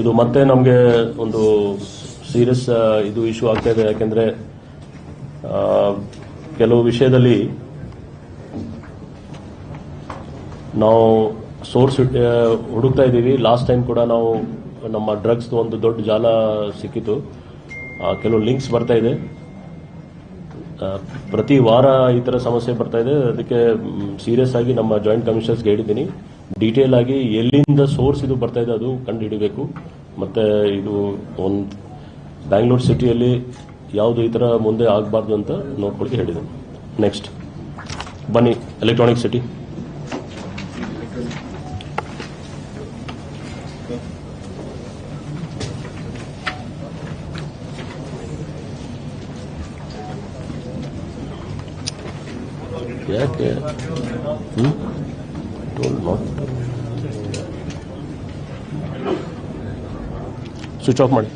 ಇದು ಮತ್ತೆ ನಮಗೆ ಒಂದು ಸೀರಿಯಸ್ ಇದು ಇಶ್ಯೂ ಆಗ್ತಾ ಇದೆ. ಯಾಕೆಂದ್ರೆ ಕೆಲವು ವಿಷಯದಲ್ಲಿ ನಾವು ಸೋರ್ಸ್ ಹುಡುಕ್ತಾ ಇದ್ದೀವಿ. ಲಾಸ್ಟ್ ಟೈಮ್ ಕೂಡ ನಾವು ನಮ್ಮ ಡ್ರಗ್ಸ್ ಒಂದು ದೊಡ್ಡ ಜಾಲ ಸಿಕ್ಕಿತು ಕೆಲವು ಲಿಂಕ್ಸ್ ಬರ್ತಾ ಇದೆ. ಪ್ರತಿ ವಾರ ಈ ಥರ ಸಮಸ್ಯೆ ಬರ್ತಾ ಇದೆ. ಅದಕ್ಕೆ ಸೀರಿಯಸ್ ಆಗಿ ನಮ್ಮ ಜಾಯಿಂಟ್ ಕಮಿಷನರ್ಸ್ಗೆ ಹೇಳಿದ್ದೀನಿ. ಡೀಟೇಲ್ ಆಗಿ ಎಲ್ಲಿಂದ ಸೋರ್ಸ್ ಇದು ಬರ್ತಾ ಇದೆ ಅದು ಕಂಡು ಹಿಡಿಬೇಕು ಮತ್ತೆ ಇದು ಒಂದು ಬ್ಯಾಂಗ್ಳೂರ್ ಸಿಟಿಯಲ್ಲಿ ಯಾವುದು ಈ ಥರ ಮುಂದೆ ಆಗಬಾರ್ದು ಅಂತ ನೋಡ್ಕೊಳ್ಳಿ ಹೇಳಿದೆ ನೆಕ್ಸ್ಟ್ ಬನ್ನಿ ಎಲೆಕ್ಟ್ರಾನಿಕ್ ಸಿಟಿ ಯಾಕೆ? ನಾಟ್ ಸ್ವಿಚ್ ಆಫ್ ಮಾಡಿ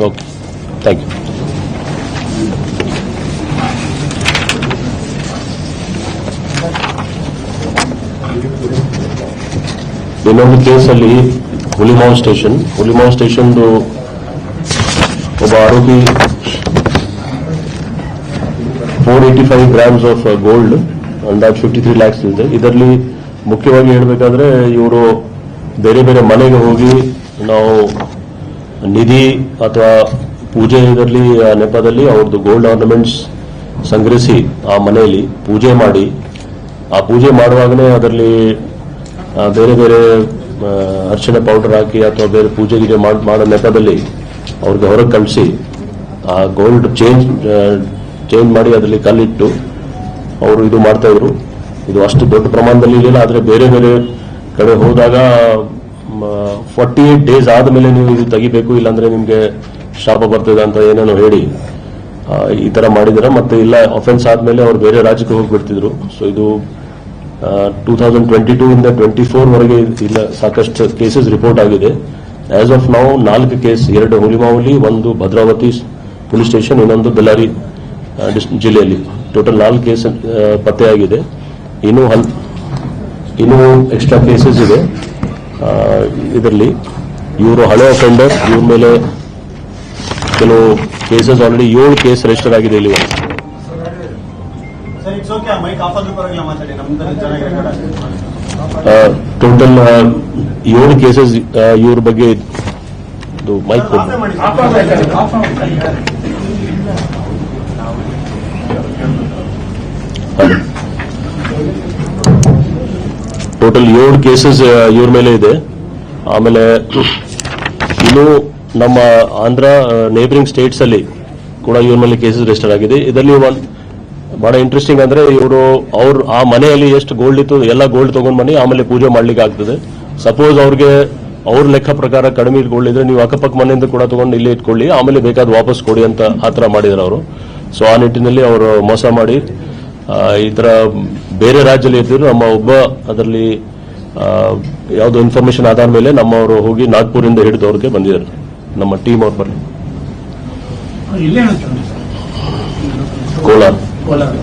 ಓಕೆ ಥ್ಯಾಂಕ್ ಯು ಇನ್ನೊಂದು ಕೇಸಲ್ಲಿ ಹುಲಿಮಾವ್ ಸ್ಟೇಷನ್. ಹುಲಿಮಾವ್ ಸ್ಟೇಷನ್ದು ಒಬ್ಬ ಆರೋಪಿ four eighty five grams of gold ಅಂದಾಜ್ ಫಿಫ್ಟಿ ತ್ರೀ ಲ್ಯಾಕ್ಸ್ ಇದೆ. ಇದರಲ್ಲಿ ಮುಖ್ಯವಾಗಿ ಹೇಳಬೇಕಾದ್ರೆ ಇವರು ಬೇರೆ ಬೇರೆ ಮನೆಗೆ ಹೋಗಿ ನಾವು ನಿಧಿ ಅಥವಾ ಪೂಜೆ ಇದರಲ್ಲಿ ನೆಪದಲ್ಲಿ ಅವ್ರದ್ದು ಗೋಲ್ಡ್ ಆರ್ನಮೆಂಟ್ಸ್ ಸಂಗ್ರಹಿಸಿ ಆ ಮನೆಯಲ್ಲಿ ಪೂಜೆ ಮಾಡಿ ಆ ಪೂಜೆ ಮಾಡುವಾಗಲೇ ಅದರಲ್ಲಿ ಬೇರೆ ಬೇರೆ ಅರ್ಚನೆ ಪೌಡರ್ ಹಾಕಿ ಅಥವಾ ಬೇರೆ ಪೂಜೆ ಗೀಜೆ ಮಾಡೋ ನೆಪದಲ್ಲಿ ಅವ್ರಿಗೆ ಹೊರಗೆ ಕಳಿಸಿ, ಆ ಗೋಲ್ಡ್ ಚೇಂಜ್ ಚೇಂಜ್ ಮಾಡಿ ಅದರಲ್ಲಿ ಕಲ್ಲಿಟ್ಟು ಅವರು ಇದು ಮಾಡ್ತಾ ಇದ್ರು. ಇದು ಅಷ್ಟು ದೊಡ್ಡ ಪ್ರಮಾಣದಲ್ಲಿ ಇರಲಿಲ್ಲ, ಆದರೆ ಬೇರೆ ಬೇರೆ ಕಡೆ ಹೋದಾಗ ಫಾರ್ಟಿ ಏಟ್ ಡೇಸ್ ಆದಮೇಲೆ ನೀವು ಇದು ತೆಗಿಬೇಕು, ಇಲ್ಲಾಂದ್ರೆ ನಿಮಗೆ ಶಾಪ ಬರ್ತದೆ ಅಂತ ಏನೇನೋ ಹೇಳಿ ಈ ತರ ಮಾಡಿದ್ರೆ. ಮತ್ತೆ ಇಲ್ಲ ಅಫೆನ್ಸ್ ಆದ್ಮೇಲೆ ಅವ್ರು ಬೇರೆ ರಾಜ್ಯಕ್ಕೆ ಹೋಗ್ಬಿಡ್ತಿದ್ರು. ಸೊ ಇದು ಟೂ ತೌಸಂಡ್ ಟ್ವೆಂಟಿ ಟೂ ಇಂದ ಟ್ವೆಂಟಿ ಫೋರ್ ಇಲ್ಲ, ಸಾಕಷ್ಟು ಕೇಸಸ್ ರಿಪೋರ್ಟ್ ಆಗಿದೆ. ಆಸ್ ಆಫ್ ನಾವು ನಾಲ್ಕು ಕೇಸ್ ಎರಡು ಹುಲಿಮಾವಲಿ, ಒಂದು ಭದ್ರಾವತಿ ಪೊಲೀಸ್ ಸ್ಟೇಷನ್, ಇನ್ನೊಂದು ಬೆಳ್ಳಾರಿ ಜಿಲ್ಲೆಯಲ್ಲಿ. ಟೋಟಲ್ ನಾಲ್ಕು ಕೇಸ್ ಪತ್ತೆಯಾಗಿದೆ ಇನ್ನೂ ಹಲ್ ಇನ್ನೂ ಎಕ್ಸ್ಟ್ರಾ ಕೇಸಸ್ ಇದೆ. ಇದರಲ್ಲಿ ಇವರು ಹಳೆ ಅಫೆಂಡರ್ ಇವ್ರ ಮೇಲೆ ಕೆಲವು ಕೇಸಸ್ ಆಲ್ರೆಡಿ ಏಳು ಕೇಸ್ ರಿಜಿಸ್ಟರ್ ಆಗಿದೆ ಇಲ್ಲಿ. ಟೋಟಲ್ ಏಳು ಕೇಸಸ್ ಇವ್ರ ಬಗ್ಗೆ ಮೈಕ್ ಟೋಟಲ್ ಏಳು ಕೇಸಸ್ ಇವ್ರ ಮೇಲೆ ಇದೆ. ಆಮೇಲೆ ಇನ್ನು ನಮ್ಮ ಆಂಧ್ರ ನೇಬರಿಂಗ್ ಸ್ಟೇಟ್ಸ್ ಅಲ್ಲಿ ಕೂಡ ಇವ್ರ ಮೇಲೆ ಕೇಸಸ್ ರಿಜಿಸ್ಟರ್ ಆಗಿದೆ. ಇದರಲ್ಲಿ ಒಂದ್ ಬಹಳ ಇಂಟ್ರೆಸ್ಟಿಂಗ್ ಅಂದ್ರೆ ಇವರು ಅವ್ರು ಆ ಮನೆಯಲ್ಲಿ ಎಷ್ಟು ಗೋಲ್ಡ್ ಇತ್ತು ಎಲ್ಲ ಗೋಲ್ಡ್ ತಗೊಂಡ್ ಬನ್ನಿ ಆಮೇಲೆ ಪೂಜೆ ಮಾಡ್ಲಿಕ್ಕೆ ಆಗ್ತದೆ. ಸಪೋಸ್ ಅವ್ರಿಗೆ ಅವ್ರ ಲೆಕ್ಕ ಪ್ರಕಾರ ಕಡಿಮೆ ಗೋಲ್ಡ್ ಇದ್ರೆ ನೀವು ಅಕ್ಕಪಕ್ಕ ಮನೆಯಿಂದ ಕೂಡ ತಗೊಂಡು ಇಲ್ಲಿ ಇಟ್ಕೊಳ್ಳಿ ಆಮೇಲೆ ಬೇಕಾದ ವಾಪಸ್ ಕೊಡಿ ಅಂತ ಆತರ ಥರ ಮಾಡಿದ್ರು ಅವರು. ಸೊ ಆ ನಿಟ್ಟಿನಲ್ಲಿ ಅವರು ಮೋಸ ಮಾಡಿ ಈ ತರ ಬೇರೆ ರಾಜ್ಯದಲ್ಲಿ ಇರ್ತಿದ್ರು ನಮ್ಮ ಒಬ್ಬ ಅದರಲ್ಲಿ ಯಾವುದೋ ಇನ್ಫಾರ್ಮೇಶನ್ ಆಧಾರ ಮೇಲೆ ನಮ್ಮವರು ಹೋಗಿ ನಾಗ್ಪುರಿಂದ ಹಿಡಿದು ಅವ್ರಿಗೆ ಬಂದಿದ್ದಾರೆ. ನಮ್ಮ ಟೀಮ್ ಅವ್ರು ಬರಲಿ ಕೋಲಾರ. ಕೋಲಾರ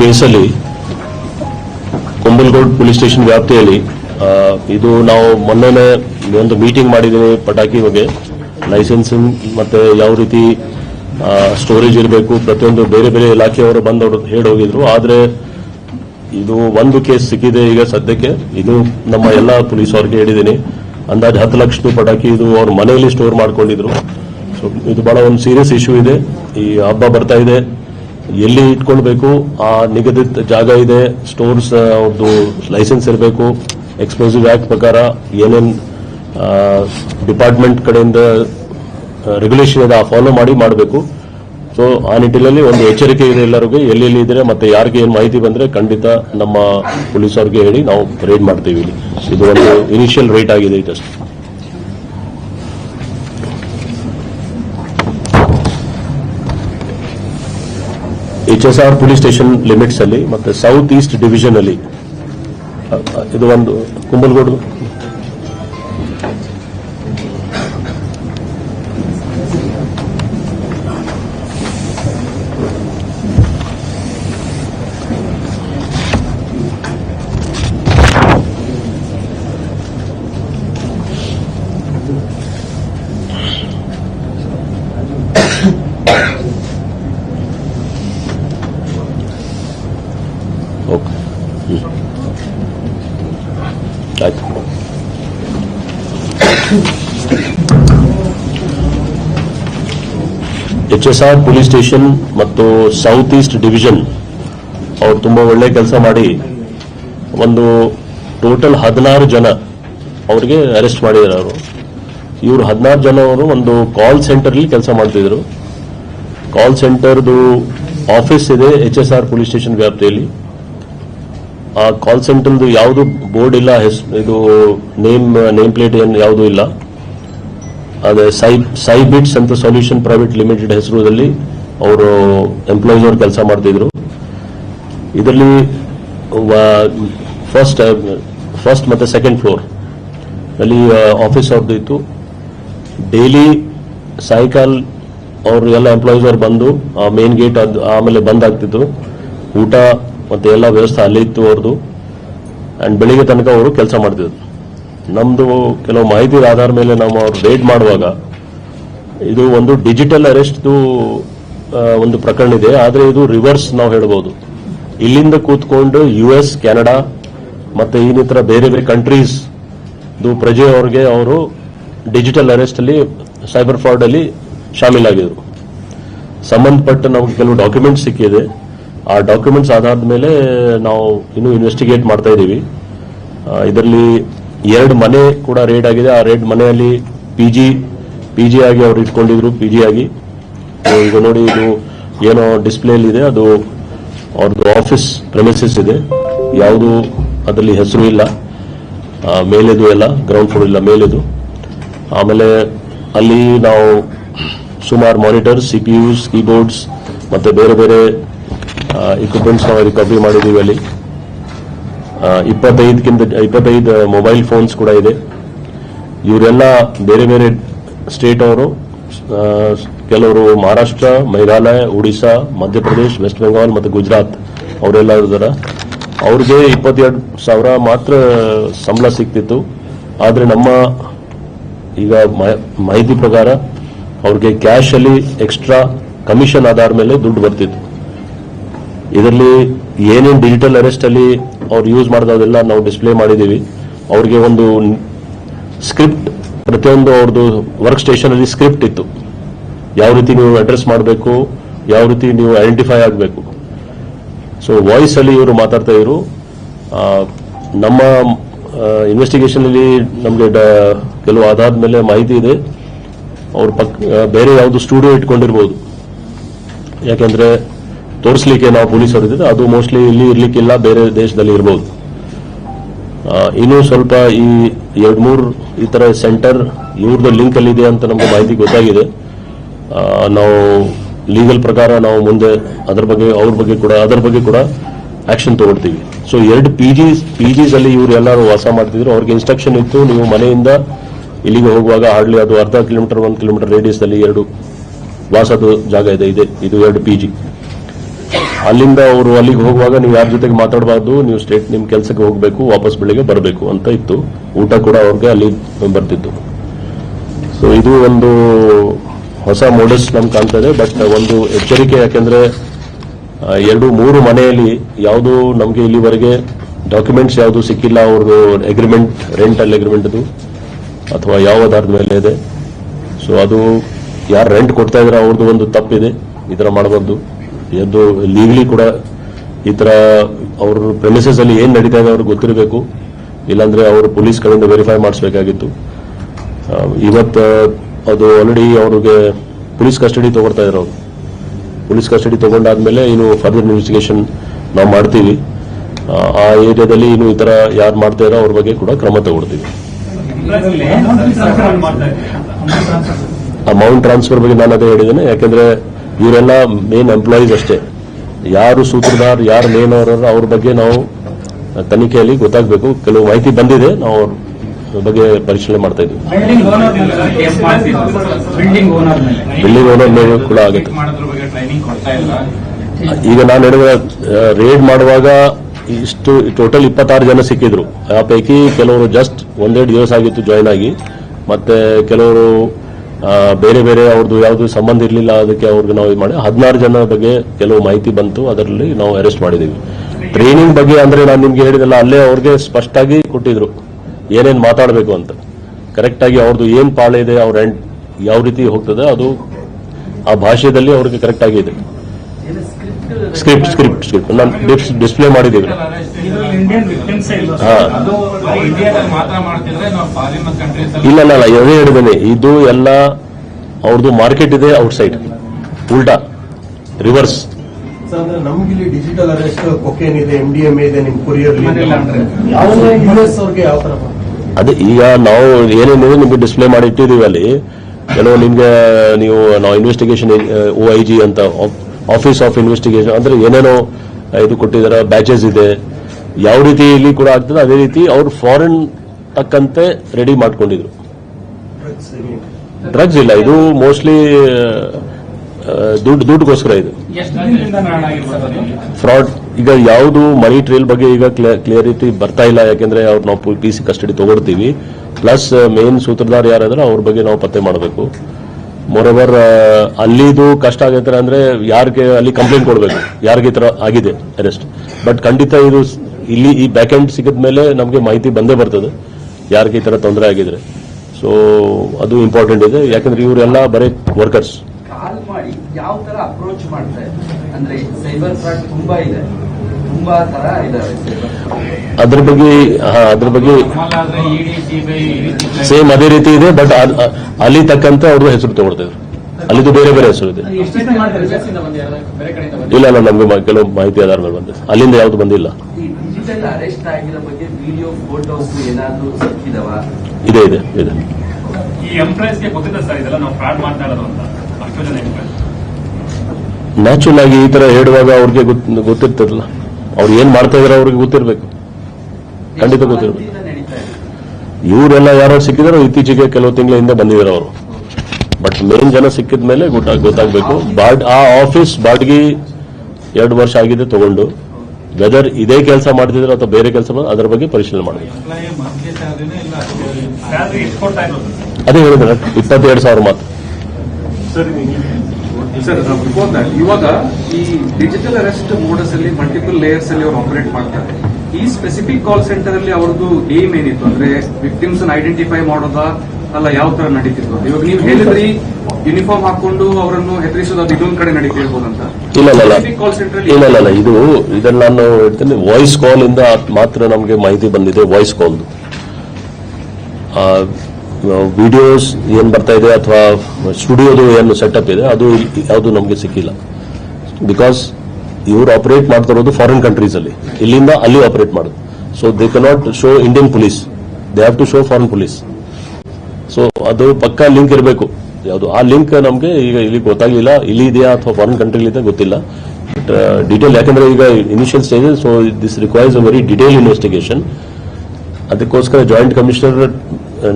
ಕೇಸಲ್ಲಿ ಕೊಂಬಲ್ಗೋಡ್ ಪೊಲೀಸ್ ಸ್ಟೇಷನ್ ವ್ಯಾಪ್ತಿಯಲ್ಲಿ ಇದು ನಾವು ಮೊನ್ನೆ ಒಂದು ಮೀಟಿಂಗ್ ಮಾಡಿದ್ದೀವಿ ಪಟಾಕಿ ಬಗ್ಗೆ. ಲೈಸೆನ್ಸಿಂಗ್ ಮತ್ತೆ ಯಾವ ರೀತಿ ಸ್ಟೋರೇಜ್ ಇರಬೇಕು, ಪ್ರತಿಯೊಂದು ಬೇರೆ ಬೇರೆ ಇಲಾಖೆಯವರು ಬಂದು ಅವ್ರು ಹೇಳಿ ಹೋಗಿದ್ರು ಆದ್ರೆ ಇದು ಒಂದು ಕೇಸ್ ಸಿಕ್ಕಿದೆ ಈಗ ಸದ್ಯಕ್ಕೆ. ಇದು ನಮ್ಮ ಎಲ್ಲ ಪೊಲೀಸ್ ಅವ್ರಿಗೆ ಹೇಳಿದ್ದೀನಿ. ಅಂದಾಜು ಹತ್ತು ಲಕ್ಷದ ಪಟಾಕಿ ಇದು ಅವ್ರ ಮನೆಯಲ್ಲಿ ಸ್ಟೋರ್ ಮಾಡ್ಕೊಂಡಿದ್ರು. ಸೊ ಇದು ಬಹಳ ಒಂದು ಸೀರಿಯಸ್ ಇಶ್ಯೂ ಇದೆ. ಈ ಹಬ್ಬ ಬರ್ತಾ ಇದೆ. ಎಲ್ಲಿ ಇಟ್ಕೊಳ್ಬೇಕು? ಆ ನಿಗದಿತ ಜಾಗ ಇದೆ ಸ್ಟೋರ್ಸ್ ಅವ್ರದ್ದು ಲೈಸೆನ್ಸ್ ಇರಬೇಕು ಎಕ್ಸ್ಪ್ಲೋಸಿವ್ ಆಕ್ಟ್ ಪ್ರಕಾರ ಏನೇನು ಡಿಪಾರ್ಟ್ಮೆಂಟ್ ಕಡೆಯಿಂದ ರೆಗ್ಯುಲೇಷನ್ ಇದೆ ಫಾಲೋ ಮಾಡಿ ಮಾಡಬೇಕು. ಸೊ ಆ ನಿಟ್ಟಿನಲ್ಲಿ ಒಂದು ಎಚ್ಚರಿಕೆ ಇದೆ ಎಲ್ಲರಿಗೂ ಎಲ್ಲೆಲ್ಲಿ ಇದ್ರೆ ಮತ್ತೆ ಯಾರಿಗೆ ಏನು ಮಾಹಿತಿ ಬಂದ್ರೆ ಖಂಡಿತ ನಮ್ಮ ಪೊಲೀಸ್ ಅವ್ರಿಗೆ ಹೇಳಿ ನಾವು ರೈಡ್ ಮಾಡ್ತೀವಿ ಇಲ್ಲಿ. ಇದು ಒಂದು ಇನಿಷಿಯಲ್ ರೇಟ್ ಆಗಿದೆ ಇದಷ್ಟು H S R police station limits ಅಲ್ಲಿ, ಮತ್ತೆ ಸೌತ್ ಈಸ್ಟ್ ಡಿವಿಷನ್ ಅಲ್ಲಿ ಇದು ಒಂದು ಕುಂಬಲ್ಗೋಡು ಆಯ್ತು H S R police station ಮತ್ತು ಸೌತ್ ಈಸ್ಟ್ ಡಿವಿಷನ್ ಅವರು ತುಂಬಾ ಒಳ್ಳೆ ಕೆಲಸ ಮಾಡಿ ಒಂದು ಟೋಟಲ್ ಹದಿನಾರು ಜನ ಅವರಿಗೆ ಅರೆಸ್ಟ್ ಮಾಡಿದ್ದಾರೆ ಅವರು. ಇವರು ಹದಿನಾರು ಜನ ಅವರು ಒಂದು ಕಾಲ್ ಸೆಂಟರ್ಲಿ ಕೆಲಸ ಮಾಡ್ತಿದ್ರು. ಕಾಲ್ ಸೆಂಟರ್ದು ಆಫೀಸ್ ಇದೆ ಎಚ್ ಎಸ್ ಪೊಲೀಸ್ ಸ್ಟೇಷನ್ ವ್ಯಾಪ್ತಿಯಲ್ಲಿ. ಆ ಕಾಲ್ ಸೆಂಟರ್ದು ಯಾವುದು ಬೋರ್ಡ್ ಇಲ್ಲ ಇದು ನೇಮ್ ನೇಮ್ ಪ್ಲೇಟ್ ಏನು ಯಾವುದೂ ಇಲ್ಲ. ಅದೇ ಸೈ ಸೈ ಬಿಟ್ಸ್ ಅಂತ ಸೊಲ್ಯೂಷನ್ ಪ್ರೈವೇಟ್ ಲಿಮಿಟೆಡ್ ಹೆಸರುದಲ್ಲಿ ಅವರು ಎಂಪ್ಲಾಯೀಸ್ ಅವರು ಕೆಲಸ ಮಾಡ್ತಿದ್ರು. ಇದರಲ್ಲಿ ಫಸ್ಟ್ ಫಸ್ಟ್ ಮತ್ತೆ ಸೆಕೆಂಡ್ ಫ್ಲೋರ್ ಅಲ್ಲಿ ಆಫೀಸ್ ಅವ್ರದ್ದು ಇತ್ತು. ಡೈಲಿ ಸಾಯಂಕಾಲ ಅವರು ಎಲ್ಲ ಎಂಪ್ಲಾಯೀಸ್ ಅವ್ರು ಬಂದು ಮೇನ್ ಗೇಟ್ ಆಮೇಲೆ ಬಂದ್ ಆಗ್ತಿತ್ತು. ಊಟ ಮತ್ತೆ ಎಲ್ಲ ವ್ಯವಸ್ಥೆ ಅಲ್ಲೇ ಇತ್ತು ಅವ್ರದ್ದು ಅಂಡ್ ಬೆಳಿಗ್ಗೆ ತನಕ ಅವರು ಕೆಲಸ ಮಾಡ್ತಿದ್ರು. ನಮ್ದು ಕೆಲವು ಮಾಹಿತಿ ಆಧಾರ ಮೇಲೆ ನಾವು ಅವ್ರು ರೇಡ್ ಮಾಡುವಾಗ ಇದು ಒಂದು ಡಿಜಿಟಲ್ ಅರೆಸ್ಟ್ದು ಒಂದು ಪ್ರಕರಣ ಇದೆ. ಆದರೆ ಇದು ರಿವರ್ಸ್ ನಾವು ಹೇಳ್ಬೋದು. ಇಲ್ಲಿಂದ ಕೂತ್ಕೊಂಡು ಯು ಎಸ್ ಕೆನಡಾ ಮತ್ತೆ ಇನ್ನಿತರ ಬೇರೆ ಬೇರೆ ಕಂಟ್ರೀಸ್ ಪ್ರಜೆ ಅವ್ರಿಗೆ ಅವರು ಡಿಜಿಟಲ್ ಅರೆಸ್ಟ್ ಅಲ್ಲಿ ಸೈಬರ್ ಫ್ರಾಡ್ ಅಲ್ಲಿ ಶಾಮೀಲಾಗಿದ್ರು. ಸಂಬಂಧಪಟ್ಟ ನಮಗೆ ಕೆಲವು ಡಾಕ್ಯುಮೆಂಟ್ಸ್ ಸಿಕ್ಕಿದೆ. ಆ ಡಾಕ್ಯುಮೆಂಟ್ಸ್ ಆಧಾರದ ಮೇಲೆ ನಾವು ಇನ್ನೂ ಇನ್ವೆಸ್ಟಿಗೇಟ್ ಮಾಡ್ತಾ ಇದ್ದೀವಿ. ಇದರಲ್ಲಿ ಎರಡು ಮನೆ ಕೂಡ ರೇಡ್ ಆಗಿದೆ. ಆ ರೇಡ್ ಮನೆಯಲ್ಲಿ ಪಿ ಜಿ ಪಿ ಜಿ ಆಗಿ ಅವರು ಇಟ್ಕೊಂಡಿದ್ರು ಪಿ ಜಿ ಆಗಿ. ಈಗ ನೋಡಿ ಇದು ಏನೋ ಡಿಸ್ಪ್ಲೇಲಿ ಇದೆ ಅದು ಅವ್ರದ್ದು ಆಫೀಸ್ ಪ್ರೆಮಿಸಸ್ ಇದೆ. ಯಾವುದು ಅದರಲ್ಲಿ ಹೆಸರು ಇಲ್ಲ. ಮೇಲೆದು ಎಲ್ಲ ಗ್ರೌಂಡ್ ಫ್ಲೋರ್ ಇಲ್ಲ, ಮೇಲೆದು. ಆಮೇಲೆ ಅಲ್ಲಿ ನಾವು ಸುಮಾರು monitors C P Us keyboards ಮತ್ತೆ ಬೇರೆ ಬೇರೆ ಇಕ್ವಿಪ್ಮೆಂಟ್ಸ್ ನಾವು ರಿಕವರಿ ಮಾಡಿದ್ದೀವಿ ಅಲ್ಲಿ. ಇಪ್ಪತ್ತೈದಕ್ಕಿಂತ ಇಪ್ಪತ್ತೈದು ಮೊಬೈಲ್ ಫೋನ್ಸ್ ಕೂಡ ಇದೆ. ಇವರೆಲ್ಲ ಬೇರೆ ಬೇರೆ ಸ್ಟೇಟ್ ಅವರು ಕೆಲವರು ಮಹಾರಾಷ್ಟ್ರ, ಮೇಘಾಲಯ, ಒಡಿಶಾ, ಮಧ್ಯಪ್ರದೇಶ್ ವೆಸ್ಟ್ ಬೆಂಗಾಲ್ ಮತ್ತು ಗುಜರಾತ್ ಅವರೆಲ್ಲ ಇದ್ದಾರೆ ಅವ್ರಿಗೆ ಇಪ್ಪತ್ತೆರಡು ಸಾವಿರ ಮಾತ್ರ ಸಂಬಳ ಸಿಗ್ತಿತ್ತು. ಆದರೆ ನಮ್ಮ ಈಗ ಮಾಹಿತಿ ಪ್ರಕಾರ ಅವ್ರಿಗೆ ಕ್ಯಾಶ್ ಅಲ್ಲಿ ಎಕ್ಸ್ಟ್ರಾ ಕಮಿಷನ್ ಆಧಾರ ಮೇಲೆ ದುಡ್ಡು ಬರ್ತಿತ್ತು. ಇದರಲ್ಲಿ ಏನೇನು ಡಿಜಿಟಲ್ ಅರೆಸ್ಟ್ ಅಲ್ಲಿ ಅವ್ರು ಯೂಸ್ ಮಾಡೋದೆಲ್ಲ ನಾವು ಡಿಸ್ಪ್ಲೇ ಮಾಡಿದ್ದೀವಿ. ಅವ್ರಿಗೆ ಒಂದು ಸ್ಕ್ರಿಪ್ಟ್ ಪ್ರತಿಯೊಂದು ಅವ್ರದ್ದು ವರ್ಕ್ ಸ್ಟೇಷನ್ ಅಲ್ಲಿ ಸ್ಕ್ರಿಪ್ಟ್ ಇತ್ತು. ಯಾವ ರೀತಿ ನೀವು ಅಡ್ರೆಸ್ ಮಾಡಬೇಕು, ಯಾವ ರೀತಿ ನೀವು ಐಡೆಂಟಿಫೈ ಆಗಬೇಕು. ಸೊ ವಾಯ್ಸ್ ಅಲ್ಲಿ ಇವರು ಮಾತಾಡ್ತಾ ಇದ್ರು. ನಮ್ಮ ಇನ್ವೆಸ್ಟಿಗೇಷನ್ ಅಲ್ಲಿ ನಮಗೆ ಕೆಲವು ಆಧಾರದ ಮೇಲೆ ಮಾಹಿತಿ ಇದೆ. ಅವ್ರ ಪಕ್ಕ ಬೇರೆ ಯಾವುದು ಸ್ಟುಡಿಯೋ ಇಟ್ಕೊಂಡಿರ್ಬೋದು. ಯಾಕೆಂದ್ರೆ ತೋರಿಸ್ಲಿಕ್ಕೆ ನಾವು ಪೊಲೀಸರು ಇದ್ದಿದ್ದು, ಅದು ಮೋಸ್ಟ್ಲಿ ಇಲ್ಲಿ ಇರ್ಲಿಕ್ಕಿಲ್ಲ, ಬೇರೆ ದೇಶದಲ್ಲಿ ಇರ್ಬೋದು. ಇನ್ನೂ ಸ್ವಲ್ಪ ಈ ಎರಡು ಮೂರು ಈ ತರ ಸೆಂಟರ್ ಇವ್ರದ್ದು ಲಿಂಕ್ ಅಲ್ಲಿ ಇದೆ ಅಂತ ನಮಗೆ ಮಾಹಿತಿ ಗೊತ್ತಾಗಿದೆ. ನಾವು ಲೀಗಲ್ ಪ್ರಕಾರ ನಾವು ಮುಂದೆ ಅದರ ಬಗ್ಗೆ, ಅವ್ರ ಬಗ್ಗೆ ಕೂಡ, ಅದರ ಬಗ್ಗೆ ಕೂಡ ಆಕ್ಷನ್ ತಗೊಳ್ತೀವಿ. ಸೊ ಎರಡು ಪಿ ಜಿ ಪಿ ಜಿಸ್ ಅಲ್ಲಿ ಇವ್ರು ಎಲ್ಲರೂ ವಾಸ ಮಾಡ್ತಿದ್ರು. ಅವ್ರಿಗೆ ಇನ್ಸ್ಟ್ರಕ್ಷನ್ ಇತ್ತು, ನೀವು ಮನೆಯಿಂದ ಇಲ್ಲಿಗೆ ಹೋಗುವಾಗ ಹಾರ್ಡ್ಲಿ ಅದು ಅರ್ಧ ಕಿಲೋಮೀಟರ್ ಒಂದು ಕಿಲೋಮೀಟರ್ ರೇಡಿಯಸ್ ಅಲ್ಲಿ ಎರಡು ವಾಸದ ಜಾಗ ಇದೆ ಇದೆ. ಇದು ಎರಡು ಪಿ ಜಿ ಅಲ್ಲಿಂದ ಅವರು ಅಲ್ಲಿಗೆ ಹೋಗುವಾಗ ನೀವು ಯಾರ ಜೊತೆಗೆ ಮಾತಾಡಬಾರ್ದು, ನೀವು ಸ್ಟೇಟ್ ನಿಮ್ಮ ಕೆಲಸಕ್ಕೆ ಹೋಗಬೇಕು, ವಾಪಸ್ ಬೆಳಿಗ್ಗೆ ಬರಬೇಕು ಅಂತ ಇತ್ತು. ಊಟ ಕೂಡ ಅವ್ರಿಗೆ ಅಲ್ಲಿ ಬರ್ತಿತ್ತು. ಸೊ ಇದು ಒಂದು ಹೊಸ ಮೋಡಸ್ ನಮ್ಗೆ ಕಾಣ್ತಾ ಇದೆ. ಬಟ್ ಒಂದು ಎಚ್ಚರಿಕೆ ಯಾಕೆಂದ್ರೆ ಎರಡು, ಮೂರು ಮನೆಯಲ್ಲಿ ಯಾವುದು ನಮಗೆ ಇಲ್ಲಿವರೆಗೆ ಡಾಕ್ಯುಮೆಂಟ್ಸ್ ಯಾವುದು ಸಿಕ್ಕಿಲ್ಲ. ಅವ್ರದ್ದು ಅಗ್ರಿಮೆಂಟ್ ರೆಂಟಲ್ ಅಗ್ರಿಮೆಂಟ್ದು ಅಥವಾ ಯಾವ ಆಧಾರದ ಮೇಲೆ ಇದೆ. ಸೊ ಅದು ಯಾರು ರೆಂಟ್ ಕೊಡ್ತಾ ಇದ್ರೆ ಅವ್ರದ್ದು ಒಂದು ತಪ್ಪಿದೆ. ಈ ಥರ ಮಾಡಬಾರ್ದು. ಎದ್ದು ಲೀಗಲಿ ಕೂಡ ಈ ತರ ಅವ್ರ ಪ್ರೆಮಿಸಸ್ ಅಲ್ಲಿ ಏನ್ ನಡೀತಾ ಇದೆ ಅವ್ರಿಗೆ ಗೊತ್ತಿರಬೇಕು. ಇಲ್ಲಾಂದ್ರೆ ಅವರು ಪೊಲೀಸ್ ಕಡೆಯಿಂದ ವೆರಿಫೈ ಮಾಡಿಸ್ಬೇಕಾಗಿತ್ತು. ಇವತ್ತು ಅದು ಆಲ್ರೆಡಿ ಅವ್ರಿಗೆ ಪೊಲೀಸ್ ಕಸ್ಟಡಿ ತಗೊಳ್ತಾ ಇದ್ರು ಅವರು. ಪೊಲೀಸ್ ಕಸ್ಟಡಿ ತಗೊಂಡಾದ್ಮೇಲೆ ಇನ್ನು ಫರ್ದರ್ ಇನ್ವೆಸ್ಟಿಗೇಷನ್ ನಾವು ಮಾಡ್ತೀವಿ. ಆ, ಆ ಏರಿಯಾದಲ್ಲಿ ಇನ್ನು ಈ ತರ ಯಾರು ಮಾಡ್ತಾ ಇರೋ ಅವ್ರ ಬಗ್ಗೆ ಕೂಡ ಕ್ರಮ ತಗೊಳ್ತೀವಿ. ಅಮೌಂಟ್ ಟ್ರಾನ್ಸ್ಫರ್ ಬಗ್ಗೆ ನಾನು ಅದೇ ಹೇಳಿದ್ದೇನೆ. ಯಾಕಂದ್ರೆ ಇವರೆಲ್ಲ ಮೇನ್ ಎಂಪ್ಲಾಯೀಸ್ ಅಷ್ಟೇ. ಯಾರು ಸೂತ್ರಧಾರ್ ಯಾರು ಮೇನ್ ಅವರ ಅವ್ರ ಬಗ್ಗೆ ನಾವು ತನಿಖೆಯಲ್ಲಿ ಗೊತ್ತಾಗಬೇಕು. ಕೆಲವು ಮಾಹಿತಿ ಬಂದಿದೆ ನಾವು ಅವ್ರ ಬಗ್ಗೆ ಪರಿಶೀಲನೆ ಮಾಡ್ತಾ ಇದ್ದೀವಿ. ಬಿಲ್ಡಿಂಗ್ ಓನರ್ ಮೇಲೆ ಕೂಡ ಆಗುತ್ತೆ. ಈಗ ನಾನು ಹೇಳಿದ ರೇಡ್ ಮಾಡುವಾಗ ಇಷ್ಟು ಟೋಟಲ್ ಇಪ್ಪತ್ತಾರು ಜನ ಸಿಕ್ಕಿದ್ರು. ಆ ಪೈಕಿ ಕೆಲವರು ಜಸ್ಟ್ ಒಂದೆರಡು ದಿವಸ ಆಗಿತ್ತು ಜಾಯ್ನ್ ಆಗಿ. ಮತ್ತೆ ಕೆಲವರು ಬೇರೆ ಬೇರೆ ಅವ್ರದ್ದು ಯಾವುದು ಸಂಬಂಧ ಇರಲಿಲ್ಲ ಅದಕ್ಕೆ ಅವ್ರಿಗೆ ನಾವು ಇದು ಮಾಡಿ. ಹದಿನಾರು ಜನ ಬಗ್ಗೆ ಕೆಲವು ಮಾಹಿತಿ ಬಂತು, ಅದರಲ್ಲಿ ನಾವು ಅರೆಸ್ಟ್ ಮಾಡಿದ್ದೀವಿ ಟ್ರೈನಿಂಗ್ ಬಗ್ಗೆ ಅಂದ್ರೆ ನಾನು ನಿಮ್ಗೆ ಹೇಳಿದಲ್ಲ ಅಲ್ಲೇ ಅವ್ರಿಗೆ ಸ್ಪಷ್ಟಾಗಿ ಕೊಟ್ಟಿದ್ರು. ಏನೇನು ಮಾತಾಡಬೇಕು ಅಂತ. ಕರೆಕ್ಟ್ ಆಗಿ ಅವ್ರದ್ದು ಏನ್ ಪಾಳೆ ಇದೆ, ಅವ್ರ ಯಾವ ರೀತಿ ಹೋಗ್ತದೆ, ಅದು ಆ ಭಾಷೆಯಲ್ಲಿ ಅವ್ರಿಗೆ ಕರೆಕ್ಟ್ ಆಗಿದೆ ಸ್ಕ್ರಿಪ್ಟ್ ಸ್ಕ್ರಿಪ್ಟ್ ಸ್ಕ್ರಿಪ್ಟ್ ನಾನು ಡಿಸ್ಪ್ಲೇ ಮಾಡಿದ್ದೀವಿ. ಇಲ್ಲ ಇಲ್ಲ ಅದೇ ಹೇಳಿದ್ದೇನೆ. ಇದು ಎಲ್ಲ ಅವ್ರದ್ದು ಮಾರ್ಕೆಟ್ ಇದೆ ಔಟ್ಸೈಡ್ ಉಲ್ಟಾ. ರಿವರ್ಸ್ ನಮ್ಗಿಲ್ಲಿ ಡಿಜಿಟಲ್ ಅರೆಸ್ಟ್ ಕೊಕೇನ್ ಇದೆ ಇದೆ ನಿಮ್ ಕೊರಿಯರ್ ಯಾವ ತರ? ಅದೇ ಈಗ ನಾವು ಏನೇನು ನಿಮ್ಗೆ ಡಿಸ್ಪ್ಲೇ ಮಾಡಿ ಇಟ್ಟಿದ್ದೀವಿ ಅಲ್ಲಿ. ಕೆಲವು ನಿಮ್ಗೆ ನೀವು ನಾವು ಇನ್ವೆಸ್ಟಿಗೇಷನ್ ಓ ಐ ಜಿ ಅಂತ ಆಫೀಸ್ ಆಫ್ ಇನ್ವೆಸ್ಟಿಗೇಷನ್ ಅಂದ್ರೆ ಏನೇನೋ ಇದು ಕೊಟ್ಟಿದ್ದಾರೆ ಬ್ಯಾಚಸ್ ಇದೆ. ಯಾವ ರೀತಿ ಇಲ್ಲಿ ಕೂಡ ಆಗ್ತದೆ ಅದೇ ರೀತಿ ಅವರು ಫಾರಿನ್ ತಕ್ಕಂತೆ ರೆಡಿ ಮಾಡ್ಕೊಂಡಿದ್ರು. ಡ್ರಗ್ಸ್ ಇಲ್ಲ ಇದು ಮೋಸ್ಟ್ಲಿ ದುಡ್ಡು ದುಡ್ಡುಗೋಸ್ಕರ ಇದು. ಫ್ರಾಡ್ ಈಗ ಯಾವುದು ಮನಿ ಟ್ರೇಲ್ ಬಗ್ಗೆ ಈಗ ಕ್ಲಿಯರಿಟಿ ಬರ್ತಾ ಇಲ್ಲ ಯಾಕೆಂದ್ರೆ ಅವ್ರು ನಾವು ಪಿ ಸಿ ಕಸ್ಟಡಿ ತಗೊಳ್ತೀವಿ. ಪ್ಲಸ್ ಮೇನ್ ಸೂತ್ರಧಾರ ಯಾರಾದ್ರೆ ಅವ್ರ ಬಗ್ಗೆ ನಾವು ಪತ್ತೆ ಮಾಡಬೇಕು. ಮೋರೋವರ್ ಅಲ್ಲಿದು ಕಷ್ಟ ಆಗತ್ತೆ ಅಂದ್ರೆ ಯಾರಿಗೆ ಅಲ್ಲಿ ಕಂಪ್ಲೇಂಟ್ ಕೊಡಬೇಕು? ಯಾರಿಗೆ ಈ ಆಗಿದೆ ಅರೆಸ್ಟ್ ಬಟ್ ಖಂಡಿತ ಇದು ಇಲ್ಲಿ ಈ ಬ್ಯಾಕ್ ಎಂಡ್ ಸಿಕ್ಕಿದ ಮೇಲೆ ನಮಗೆ ಮಾಹಿತಿ ಬಂದೇ ಬರ್ತದೆ. ಯಾರಿಗೆ ಈ ತರ ತೊಂದರೆ ಆಗಿದ್ರೆ. ಸೊ ಅದು ಇಂಪಾರ್ಟೆಂಟ್ ಇದೆ. ಯಾಕಂದ್ರೆ ಇವರೆಲ್ಲ ಬರೀ ವರ್ಕರ್ಸ್ ಕಾಲ್ ಮಾಡಿ ಯಾವ ತರ ಅಪ್ರೋಚ್ ಮಾಡ್ತಾರೆ? ಅಂದ್ರೆ ಸೈಬರ್ ಫ್ರಾಡ್ ತುಂಬಾ ಇದೆ. ಅದ್ರ ಬಗ್ಗೆ ಹಾ ಅದ್ರ ಬಗ್ಗೆ ಸೇಮ್ ಅದೇ ರೀತಿ ಇದೆ ಬಟ್ ಅಲ್ಲಿ ತಕ್ಕಂತ ಅವ್ರದ್ದು ಹೆಸರು ತಗೊಳ್ತಿದ್ರು ಅಲ್ಲಿದ್ದು ಬೇರೆ ಬೇರೆ ಹೆಸರು ಇದೆ? ಇಲ್ಲ ಇಲ್ಲ ನಮ್ಗೆ ಕೆಲವು ಮಾಹಿತಿ ಆಧಾರ ಮೇಲೆ ಬಂದಿದೆ. ಅಲ್ಲಿಂದ ಯಾವ್ದು ಬಂದಿಲ್ಲ. ಈ ಅರೆಸ್ಟ್ ಆಗಿರೋ ಬಗ್ಗೆ ವಿಡಿಯೋ ಫೋಟೋಸ್ ಏನಾದ್ರು ಸಿಕ್ಕಿದವ? ಇದೆ ಇದೆ ಇದೆ. ನ್ಯಾಚುರಲ್ ಆಗಿ ಈ ತರ ಹೇಳುವಾಗ ಅವ್ರಿಗೆ ಗೊತ್- ಗೊತ್ತಿರ್ತದಲ್ಲ. ಅವ್ರು ಏನ್ ಮಾಡ್ತಾ ಇದಾರೆ ಅವ್ರಿಗೆ ಗೊತ್ತಿರ್ಬೇಕು. ಖಂಡಿತ ಗೊತ್ತಿರ್ಬೇಕು. ಇವರೆಲ್ಲ ಯಾರೋ ಸಿಕ್ಕಿದಾರೋ ಇತ್ತೀಚೆಗೆ ಕೆಲವು ತಿಂಗಳ ಹಿಂದೆ ಬಂದಿದ್ದಾರೆ ಅವರು. ಬಟ್ ಮೇನ್ ಜನ ಸಿಕ್ಕಿದ ಮೇಲೆ ಗೊತ್ತಾಗಬೇಕು. ಬಾಡ್ ಆ ಆಫೀಸ್ ಬಾಡ್ಗಿ ಎರಡು ವರ್ಷ ಆಗಿದೆ ತಗೊಂಡು. ವೆದರ್ ಇದೇ ಕೆಲಸ ಮಾಡ್ತಿದ್ರು ಅಥವಾ ಬೇರೆ ಕೆಲಸ ಅದರ ಬಗ್ಗೆ ಪರಿಶೀಲನೆ ಮಾಡಬೇಕು. ಅದೇ ಹೇಳಿದ್ರೆ ಇಪ್ಪತ್ತೆರಡು ಸಾವಿರ ಮಾತ್ರ ಸರ್ ಬಿಫೋರ್ ಇವಾಗ ಈ ಡಿಜಿಟಲ್ ಅರೆಸ್ಟ್ ಮೋಡಸ್ ಅಲ್ಲಿ ಮಲ್ಟಿಪಲ್ ಲೇಯರ್ಸ್ ಅಲ್ಲಿ ಅವರು ಆಪರೇಟ್ ಮಾಡ್ತಾರೆ. ಈ ಸ್ಪೆಸಿಫಿಕ್ ಕಾಲ್ ಸೆಂಟರ್ ಅಲ್ಲಿ ಅವ್ರದ್ದು ಏಮ್ ಏನಿತ್ತು? ಅಂದ್ರೆ ವಿಕ್ಟಿಮ್ಸ್ ಐಡೆಂಟಿಫೈ ಮಾಡೋದಾ? ಅಲ್ಲ ಯಾವ ತರ ನಡೀತಿತ್ತು ಇವಾಗ ನೀವು ಹೇಳಿದ್ರಿ ಯೂನಿಫಾರ್ಮ್ ಹಾಕೊಂಡು ಅವರನ್ನು ಹೆದರಿಸೋದು ಅದು ಇದೊಂದ್ ಕಡೆ ನಡೀತಿರ್ಬೋದಂತ ಇಲ್ಲ ಇಲ್ಲ ಇದು ಇದನ್ನ ನಾನು ಹೇಳ್ತೇನೆ. ವಾಯ್ಸ್ ಕಾಲ್ ಇಂದ ಮಾತ್ರ ನಮಗೆ ಮಾಹಿತಿ ಬಂದಿದೆ ವಾಯ್ಸ್ ಕಾಲ್ ವಿಡಿಯೋಸ್ ಏನು ಬರ್ತಾ ಇದೆ ಅಥವಾ ಸ್ಟುಡಿಯೋದು ಏನು ಸೆಟಪ್ ಇದೆ, ಅದು ಯಾವುದು ನಮಗೆ ಸಿಕ್ಕಿಲ್ಲ. ಬಿಕಾಸ್ ಇವರು ಆಪರೇಟ್ ಮಾಡ್ತಾ ಇರೋದು ಫಾರಿನ್ ಕಂಟ್ರೀಸಲ್ಲಿ ಇಲ್ಲಿಂದ ಅಲ್ಲಿ ಆಪರೇಟ್ ಮಾಡೋದು. So they cannot show Indian police they have to show foreign police so ಅದು ಪಕ್ಕ ಲಿಂಕ್ ಇರಬೇಕು. ಯಾವುದು, ಆ ಲಿಂಕ್ ನಮಗೆ ಈಗ ಇಲ್ಲಿ ಗೊತ್ತಾಗಲಿಲ್ಲ. ಇಲ್ಲಿ ಇದೆಯಾ ಅಥವಾ ಫಾರಿನ್ ಕಂಟ್ರಿ ಇದೆ ಗೊತ್ತಿಲ್ಲ. ಬಟ್ ಡಿಟೇಲ್ ಯಾಕಂದ್ರೆ ಈಗ initial stage so this requires a very detail investigation ಅದಕ್ಕೋಸ್ಕರ ಜಾಯಿಂಟ್ ಕಮಿಷನರ್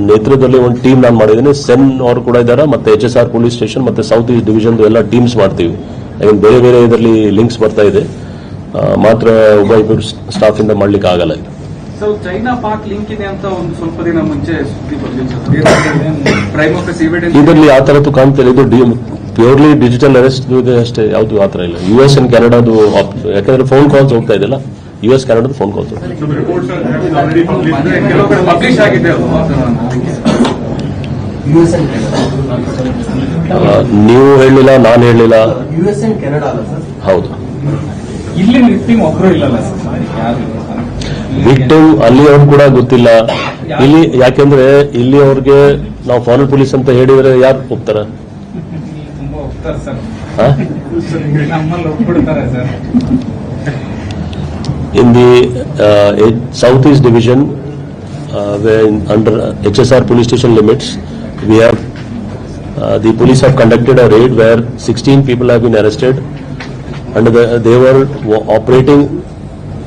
ನೇತೃತ್ವದಲ್ಲಿ ಒಂದು ಟೀಮ್ ನಾನು ಮಾಡಿದ್ದೀನಿ ಸೆನ್ ಅವರು ಕೂಡ ಇದ್ದಾರೆ ಮತ್ತೆ H S R police station ಮತ್ತೆ ಸೌತ್ ಈಸ್ಟ್ ಡಿವಿಷನ್ ಎಲ್ಲ ಟೀಮ್ಸ್ ಮಾಡ್ತೀವಿ. ಯಾಕಂದ್ರೆ ಬೇರೆ ಬೇರೆ ಇದರಲ್ಲಿ ಲಿಂಕ್ಸ್ ಬರ್ತಾ ಇದೆ. ಮಾತ್ರ ಒಬ್ಬ ಇಬ್ಬರು ಸ್ಟಾಫ್ ಇಂದ ಮಾಡ್ಲಿಕ್ಕೆ ಆಗಲ್ಲ ಇದು. ಚೈನಾ ಪಾಕ್ ಲಿಂಕ್ ಇದೆ ಅಂತ ಒಂದು ಸ್ವಲ್ಪ ದಿನ ಮುಂಚೆ ಇದರಲ್ಲಿ ಆ ತರದ್ದು ಕಾಣ್ತಿಲ್ಲ ಇದು ಪ್ಯೂರ್ಲಿ ಡಿಜಿಟಲ್ ಅರೆಸ್ಟ್ ಇದೆ ಅಷ್ಟೇ. ಯಾವುದು ಆ ಥರ ಇಲ್ಲ. ಯು ಎಸ್ ಅಂಡ್ ಕೆನಡಾದು ಯಾಕಂದ್ರೆ ಫೋನ್ ಕಾಲ್ಸ್ ಹೋಗ್ತಾ ಇದೆಯಲ್ಲ. ಯು ಎಸ್ ಫೋನ್ ಕೆನಡಾ ನೀವು ಹೇಳಲಿಲ್ಲ ನಾನು ಹೇಳಲಿಲ್ಲ. ಹೌದು. ಬಿಟ್ಟು ವಿಕ್ಟಿಮ್ ಅಲ್ಲಿ ಅವ್ರು ಕೂಡ ಗೊತ್ತಿಲ್ಲ. ಇಲ್ಲಿ ಯಾಕೆಂದ್ರೆ ಇಲ್ಲಿ ಅವ್ರಿಗೆ ನಾವು ಫಾರಿನ್ ಪೊಲೀಸ್ ಅಂತ ಹೇಳಿದ್ರೆ ಯಾರು ಒಪ್ತಾರ? Sir. In the uh, southeast division uh, where under HSR police station limits we have uh, the police have conducted a raid where 16 people have been arrested. And the, they were operating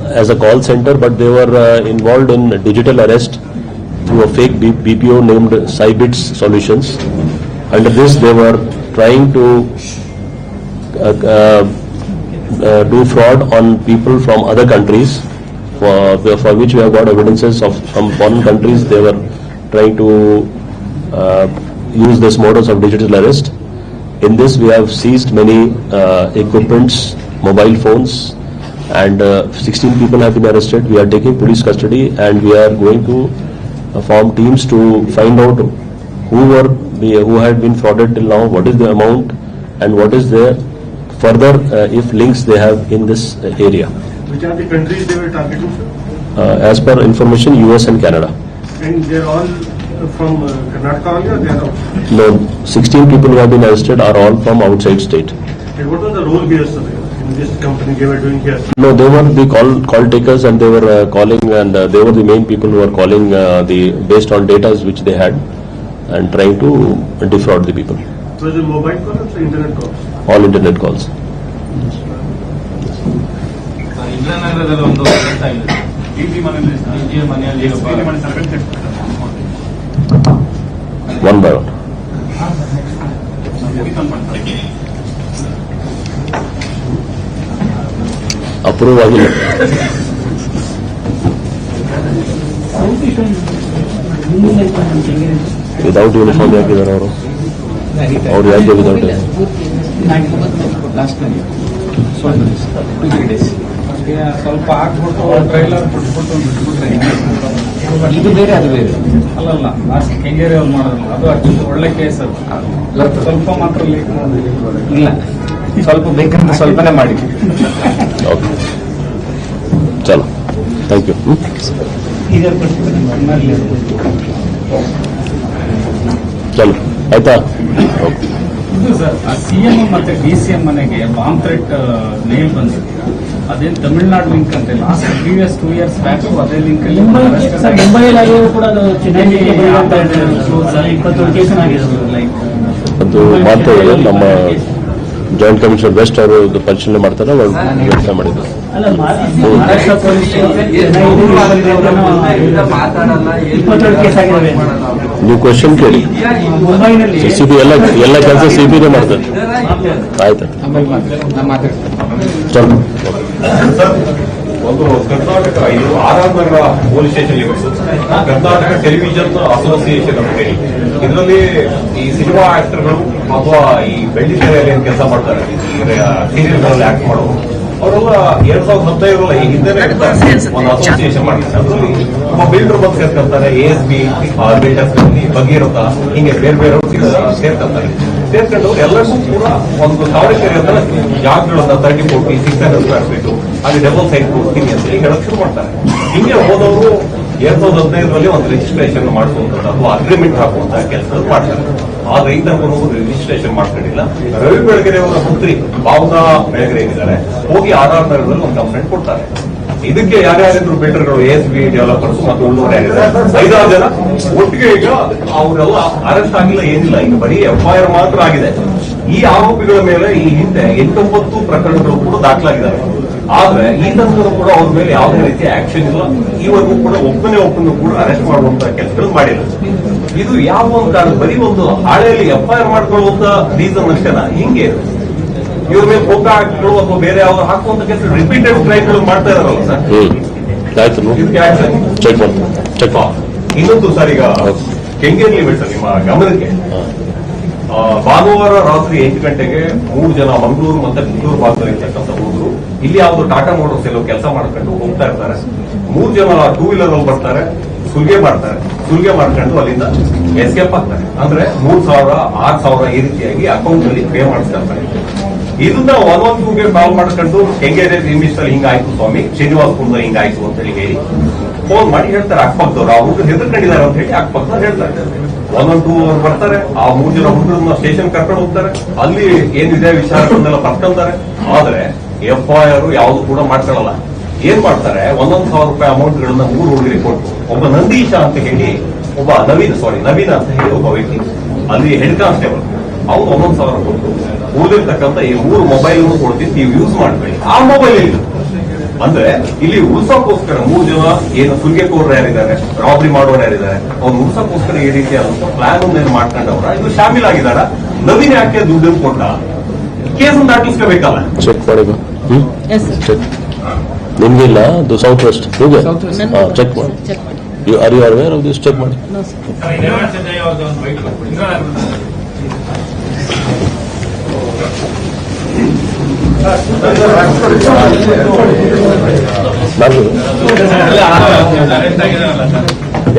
as a call center but they were uh, involved in digital arrest through a fake B- BPO named Cybits Solutions. Under this they were trying to uh, uh, uh, do fraud on people from other countries for, for which we have got evidences of from foreign countries they were trying to uh, use this modus of digital arrest. In this we have seized many uh, equipments, mobile phones and uh, 16 people have been arrested. We are taking police custody and we are going to uh, form teams to find out who were, who had been frauded till now, what is the amount and what is the further uh, if links they have in this uh, area. Which are the countries they were targeting, sir? Uh, As per information, US and Canada. And they're all from uh, Karnataka only or they are out? No, 16 people who have been arrested are all from outside state. And what was the role here, sir, in this company they were doing here? No, they were the call, call takers and they were uh, calling and uh, they were the main people who were calling uh, the, based on data which they had and trying to defraud the people, Was it mobile calls or internet calls? All internet calls. ಇಂದ್ರನಗರದಲ್ಲಿ ಒಂದು ಕೆಲಸ ಇದೆ DG ಮನೆಯಲ್ಲಿ DG ಮನೆಯಲ್ಲಿ ಒಬ್ಬ- DG ಮನೆ servant One by one. Approve ಆಗಿಲ್ಲ without uniform ಯಾಕಿದ್ದಾರೆ ಅವರು ಅವ್ರು ಯಾಕೆ ವಿದೌಟ್ ಸ್ವಲ್ಪ ಹಾಕ್ಬಿಟ್ಟು ಟ್ರೈಲರ್ ಬಿಟ್ಬಿಟ್ಟು ಬಿಟ್ಬಿಟ್ರೆ ಇದು ಬೇರೆ ಅದು ಬೇರೆ. ಅಲ್ಲಲ್ಲ ಲಾಸ್ಟ್ ಕೆಂಗೇರಿ ಅವ್ರು ಮಾಡೋದಿಲ್ಲ ಅದು ಅಷ್ಟು ಒಳ್ಳೆ ಕೇಸ್ ಅದು. ಸ್ವಲ್ಪ ಮಾತ್ರ ಲೇಟ್ ಇಲ್ಲ. ಸ್ವಲ್ಪ ಬೇಕಂತ ಸ್ವಲ್ಪನೇ ಮಾಡಿ. ಓಕೆ ಚಲೋ. ಥ್ಯಾಂಕ್ ಯು ಚಲೋ. ಆಯ್ತಾ? ಓಕೆ ಇದು ಸರ್. ಆ ಸಿಎಂ ಮತ್ತೆ ಡಿ ಸಿ ಎಂ ಮನೆಗೆ ಬಾಂಬ್ ಥ್ರೆಟ್ ಮೇಲ್ ಬಂದಿದೆ. ಅದೇನು ತಮಿಳ್ನಾಡು ಲಿಂಕ್ ಅಂತ last previous two years back ಅದೇ ಲಿಂಕ್ ಅಲ್ಲಿ ಆಗಿರೋ ಕೂಡ ಚೆನ್ನೈಗೆ ಇಪ್ಪತ್ತೊಂದು ಕೇಸ್ ಲೈಕ್ ಇದ್ದಾರೆ ನಮ್ಮ ಜಾಯಿಂಟ್ ಕಮಿಷನರ್ ಬೆಸ್ಟ್ ಅವರು ಇದು ಪರಿಶೀಲನೆ ಮಾಡ್ತಾರೆ ಅವರು ವ್ಯವಸ್ಥೆ ಮಾತಾಡಲ್ಲ ಆಗಿದಾವೆ ನೀವು ಕ್ವಶನ್ ಕೇಳಿ. ಮುಂಬೈನಲ್ಲಿ ಸಿ ಬಿ ಎಲ್ಲ ಎಲ್ಲ ಕೆಲಸ ಸಿ ಬಿನೇ ಮಾಡ್ತಾರೆ. ಆಯ್ತು. ಒಂದು Karnataka police station Karnataka television association ಅಂತ ಹೇಳಿ. ಇದರಲ್ಲಿ ಈ ಸಿನಿಮಾ ಆಕ್ಟರ್ಗಳು ಅಥವಾ ಈ ಬೆಳ್ಳಿ ಕೆಲಸ ಮಾಡ್ತಾರೆ? ಸೀರಿಯಲ್ಗಳಲ್ಲಿ ಆಕ್ಟ್ ಮಾಡೋರು ಅವರೆಲ್ಲ ಎರಡ್ ಸಾವಿರದ ಹದಿನೈದರಲ್ಲಿ ಈ ಹಿಂದೆ ಒಂದು ಅಸೋಸಿಯೇಷನ್ ಅದರಲ್ಲಿ ಒಬ್ಬ ಬಿಲ್ಡರ್ ಬಂದು ಸೇರ್ಕೊಂತಾರೆ A S B builders company Bhagiratha ಹಿಂಗೆ ಬೇರೆ ಬೇರೆ ಸೇರ್ಕೊಂತಾರೆ ಸೇರ್ಕೊಂಡು ಎಲ್ಲರಿಗೂ ಕೂಡ ಒಂದು ಸಾವಿರ ಜಾಗಗಳನ್ನ thirty forty six hundred square feet ಅಲ್ಲಿ ಡಬಲ್ ಸೈಡ್ ಕೊಡ್ತೀನಿ ಅಂತ ಹೇಳಿ ಹೇಳಕ್ ಶುರು ಮಾಡ್ತಾರೆ. ಹಿಂಗೆ ಹೋದವರು ಎರಡ್ ಸಾವಿರದ ಹದಿನೈದರಲ್ಲಿ ಒಂದು ರಿಜಿಸ್ಟ್ರೇಷನ್ ಮಾಡಿಸುವಂತ ಅಥವಾ ಅಗ್ರಿಮೆಂಟ್ ಹಾಕುವಂತಹ ಕೆಲಸ ಮಾಡ್ತಾರೆ ಆ ರೈತ ರಿಜಿಸ್ಟ್ರೇಷನ್ ಮಾಡ್ಕೊಂಡಿಲ್ಲ. ರವಿ ಬೆಳಗೆರೆ ಅವರ ಮಂತ್ರಿ ಭಾವನಾ ಬೆಳಗೆರೆ ಏನಿದ್ದಾರೆ ಹೋಗಿ ಆರ್ ನಗರದಲ್ಲಿ ಒಂದು ಕಂಪ್ಲೇಂಟ್ ಕೊಡ್ತಾರೆ. ಇದಕ್ಕೆ ಯಾರ್ಯಾರಿದ್ರು ಬಿಲ್ಡರ್ಗಳು ಎಸ್ ಬಿ ಡೆವಲಪರ್ಸ್ ಮತ್ತು ಉಳ್ಳೂರು ಐದಾರು ಜನ. ಒಟ್ಟಿಗೆ ಈಗ ಅವರೆಲ್ಲ ಅರೆಸ್ಟ್ ಆಗಿಲ್ಲ, ಏನಿಲ್ಲ. ಈಗ ಬರೀ ಎಫ್ಐಆರ್ ಮಾತ್ರ ಆಗಿದೆ. ಈ ಆರೋಪಿಗಳ ಮೇಲೆ ಈ ಹಿಂದೆ ಎಂಟೊಂಬತ್ತು ಪ್ರಕರಣಗಳು ಕೂಡ ದಾಖಲಾಗಿದ್ದಾವೆ. ಆದ್ರೆ ಈ ತನಕ ಕೂಡ ಅವ್ರ ಮೇಲೆ ಯಾವುದೇ ರೀತಿಯ ಆಕ್ಷನ್ ಇಲ್ಲ. ಈವರೆಗೂ ಕೂಡ ಒಬ್ಬನೇ ಒಬ್ಬನು ಕೂಡ ಅರೆಸ್ಟ್ ಮಾಡುವಂತ ಕೆಲಸಗಳು ಮಾಡಿಲ್ಲ. ಇದು ಯಾವ ಒಂದು ಕಾರಣ? ಬರೀ ಒಂದು ಹಾಳೆಯಲ್ಲಿ ಎಫ್ಐಆರ್ ಮಾಡ್ಕೊಳ್ಳುವಂತ ರೀಸನ್ ಅಷ್ಟೇನಾ ಹಿಂಗೆ ಇವ್ರ ಮೇಲೆ ಫೋಟೋ ಹಾಕಿಗಳು ಅಥವಾ ಬೇರೆ ಯಾವ ಹಾಕುವಂತ ಕೆಲಸ ರಿಪೀಟೆಡ್ ಕ್ರೈಮ್ಗಳು ಮಾಡ್ತಾ ಇದಾರಲ್ಲ ಸರ್. ಇನ್ನೊಂದು ಸರ್ ಈಗ ಕೆಂಗೇರಿ ಲಿಮಿಟ್ ನಿಮ್ಮ ಗಮನಕ್ಕೆ. ಆ, ಭಾನುವಾರ ರಾತ್ರಿ ಎಂಟು ಗಂಟೆಗೆ ಮೂರು ಜನ ಮಂಗಳೂರು ಮತ್ತೆ ಬೆಂಗಳೂರು ಭಾಗದಲ್ಲಿ ಇರ್ತಕ್ಕಂಥ ಹುಡುಗರು ಇಲ್ಲಿ ಯಾವ್ದು ಟಾಟಾ ಮೋಟರ್ಸ್ ಎಲ್ಲೋ ಕೆಲಸ ಮಾಡ್ಕೊಂಡು ಹೋಗ್ತಾ ಇರ್ತಾರೆ. ಮೂರ್ ಜನ ಟೂ ವೀಲರ್ ಅಲ್ಲಿ ಬರ್ತಾರೆ ಸುಲಿಗೆ ಮಾಡ್ತಾರೆ. ಸುಲಿಗೆ ಮಾಡ್ಕೊಂಡು ಅಲ್ಲಿಂದ ಎಸ್ಕೇಪ್ ಆಗ್ತಾರೆ. ಅಂದ್ರೆ ಮೂರ್ ಸಾವಿರ, ಆರ್ ಸಾವಿರ ಈ ರೀತಿಯಾಗಿ ಅಕೌಂಟ್ ಅಲ್ಲಿ ಪೇ ಮಾಡಿಸ್ತಾರೆ ಇದನ್ನ ಒನ್ ಒನ್ ಕಾಲ್ ಮಾಡ್ಕೊಂಡು ಹೆಂಗೆ ನಿಮಿಷದಲ್ಲಿ ಹಿಂಗಾಯ್ತು ಸ್ವಾಮಿ ಶ್ರೀನಿವಾಸಪುರದಲ್ಲಿ ಹಿಂಗಾಯ್ತು ಅಂತ ಹೇಳಿ ಹೇಳಿ. ಫೋನ್ ಮಾಡಿ ಹೇಳ್ತಾರೆ ಅಕ್ಕಪಕ್ಕದವ್ರು. ಆ ಹುಡುಗರು ಹೆದರ್ಕೊಂಡಿದ್ದಾರೆ ಅಂತ ಹೇಳಿ ಅಕ್ಕಪಕ್ಕದವ್ರು ಹೇಳ್ತಾರೆ. ಒಂದೊಂದು ಟೂ ಅವರ್ ಬರ್ತಾರೆ. ಆ ಮೂರ್ ಜನ ಹುಡುಗರನ್ನ ಸ್ಟೇಷನ್ ಕರ್ಕೊಂಡು ಹೋಗ್ತಾರೆ. ಅಲ್ಲಿ ಏನಿದೆ ವಿಚಾರಗಳನ್ನೆಲ್ಲ ಪಡ್ಕೊಂತಾರೆ ಆದ್ರೆ ಎಫ್ ಐ ಆರ್ ಯಾವ್ದು ಕೂಡ ಮಾಡ್ಕೊಳ್ಳಲ್ಲ. ಏನ್ ಮಾಡ್ತಾರೆ? ಒಂದೊಂದು ಸಾವಿರ ರೂಪಾಯಿ ಅಮೌಂಟ್ ಗಳನ್ನ ಮೂರು ಹುಡುಗರಿಗೆ ಕೊಟ್ಟು, ಒಬ್ಬ ನಂದೀಶ ಅಂತ ಹೇಳಿ, ಒಬ್ಬ ನವೀನ್ ಸಾರಿ ನವೀನ್ ಅಂತ ಹೇಳಿ ಒಬ್ಬ ವ್ಯಕ್ತಿ, ಅಲ್ಲಿ ಹೆಡ್ ಕಾನ್ಸ್ಟೇಬಲ್ ಅವ್ರು ಒಂದೊಂದು ಸಾವಿರ ಕೊಟ್ಟು ಉಳಿದಿರ್ತಕ್ಕಂಥ ಈ ಮೂರು ಮೊಬೈಲ್ ಕೊಡ್ತೀನಿ ನೀವು ಯೂಸ್ ಮಾಡ್ಬೇಡಿ. ಆ ಮೊಬೈಲ್ ಇಲ್ಲ ಅಂದ್ರೆ ಇಲ್ಲಿ ಉಳಿಸೋಕ್ಕೋಸ್ಕರ ಮೂರು ಜನ ಏನು ಸುಲಿಗೆಕೋರರು ಯಾರಿದ್ದಾರೆ ರಾಬರಿ ಮಾಡೋರು ಯಾರಿದ್ದಾರೆ, ಅವ್ರು ಉಳಿಸೋಕ್ಕೋಸ್ಕರ ಈ ರೀತಿಯಾದಂತ ಪ್ಲಾನ್ ಏನು ಮಾಡ್ಕೊಂಡವ್ರ? ಇದು ಶಾಮೀಲ್ ಆಗಿದ್ದಾರ? ನವೀನ್ ಯಾಕೆ ದುಡ್ಡನ್ನು ಕೊಟ್ಟ? ಕೇಸನ್ನು ದಾಟಿಸ್ಕೋಬೇಕಲ್ಲ. ಚೆಕ್ ಚೆಕ್ ನಿಮ್ಗಿಲ್ಲ? ಅದು ಸೌತ್ ವೆಸ್ಟ್ ಹೀಗೆ ಚೆಕ್ ಮಾಡಿ. You are you are aware of this check ಮಾಡಿ.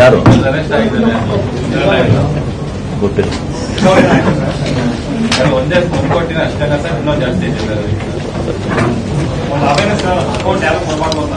ಯಾರು? ಗೊತ್ತಿಲ್ಲ. ಒಂದೇ ಕೊಟ್ಟಿನ ಅಷ್ಟೇ ಸರ್ ಇನ್ನೂ ಜಾಸ್ತಿ ಇದೆ ಹ ಒಂದು ಅವೇರ್ನೆಸ್ ಅಕೌಂಟ್ ಯಾರು ಕೊಡಬಾರ್ದು ಅಂತ